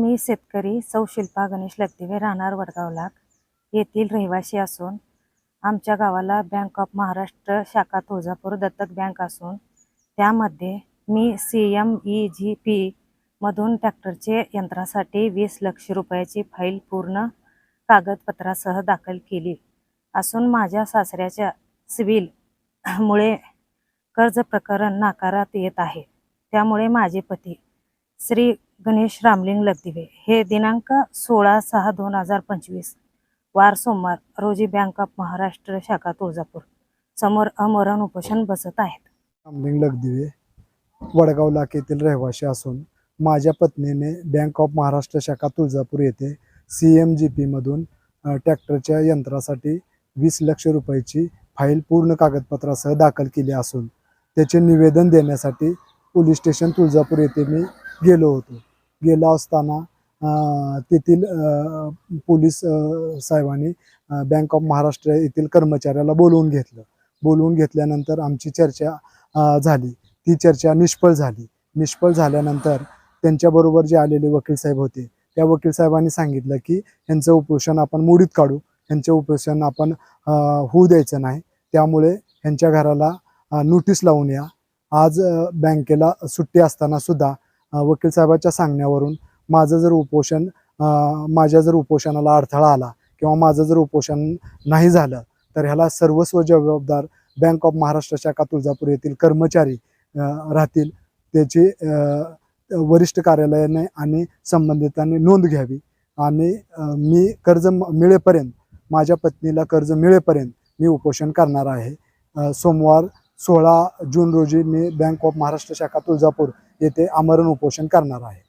मी शेतकरी सौशिल्पा गणेश लगदिवे राहणार वडगाव लाख येथील रहिवासी असून आमच्या गावाला बँक ऑफ महाराष्ट्र शाखा तुळजापूर दत्तक बँक असून त्यामध्ये मी C M E G P मधून ट्रॅक्टरचे यंत्रासाठी वीस लक्ष रुपयाची फाईल पूर्ण कागदपत्रासह दाखल केली. असून माझ्या सासऱ्याच्या सिव्हिलमुळे कर्ज प्रकरण नाकारात येत आहे. त्यामुळे माझे पती श्री गणेश रामलिंग लगदिवे हे दिनांक सोळा सहा दोन हजार पंचवीस. वार सोमवार रोजी बँक ऑफ महाराष्ट्र शाखा तुळजापूर. समोर अमरण उपोषण बसत आहेत. रामलिंग लगदिवे वडगाव लाखेतील रहिवासी असून माझ्या पत्नीने बँक ऑफ महाराष्ट्र शाखा तुळजापूर येथे सी एम जी पीमधून अ, ट्रॅक्टरच्या यंत्रासाठी वीस लक्ष रुपयाची फाईल पूर्ण कागदपत्रासह दाखल केली असून त्याचे निवेदन देण्यासाठी पोलीस स्टेशन तुळजापूर येथे मी गेलो होतो. गेला असताना तेथील पोलीस साहेबांनी बँक ऑफ महाराष्ट्र येथील कर्मचाऱ्याला बोलवून घेतलं. बोलवून घेतल्यानंतर आमची चर्चा झाली. ती चर्चा निष्फळ झाली. निष्फळ झाल्यानंतर त्यांच्याबरोबर जे आलेले वकील साहेब होते त्या वकील साहेबांनी सांगितलं की यांचं उपोषण आपण मोडीत काढू. यांचं उपोषण आपण होऊ द्यायचं नाही. त्यामुळे यांच्या घराला नोटीस लावून या. आज बँकेला सुट्टी असताना सुद्धा वकील साहेबाच्या सांगण्यावरून माझं जर उपोषण माझ्या जर उपोषणाला अडथळा आला किंवा माझं जर उपोषण नाही झालं तर ह्याला सर्वस्व जबाबदार बँक ऑफ महाराष्ट्र शाखा तुळजापूर येथील कर्मचारी राहतील. त्याची वरिष्ठ कार्यालयाने आणि संबंधितांनी नोंद घ्यावी. आणि मी कर्ज म- मिळेपर्यंत माझ्या पत्नीला कर्ज मिळेपर्यंत मी उपोषण करणार आहे. सोमवार सोळा जून रोजी मी बँक ऑफ महाराष्ट्र शाखा तुळजापूर येथे आमरण उपोषण करणार आहे.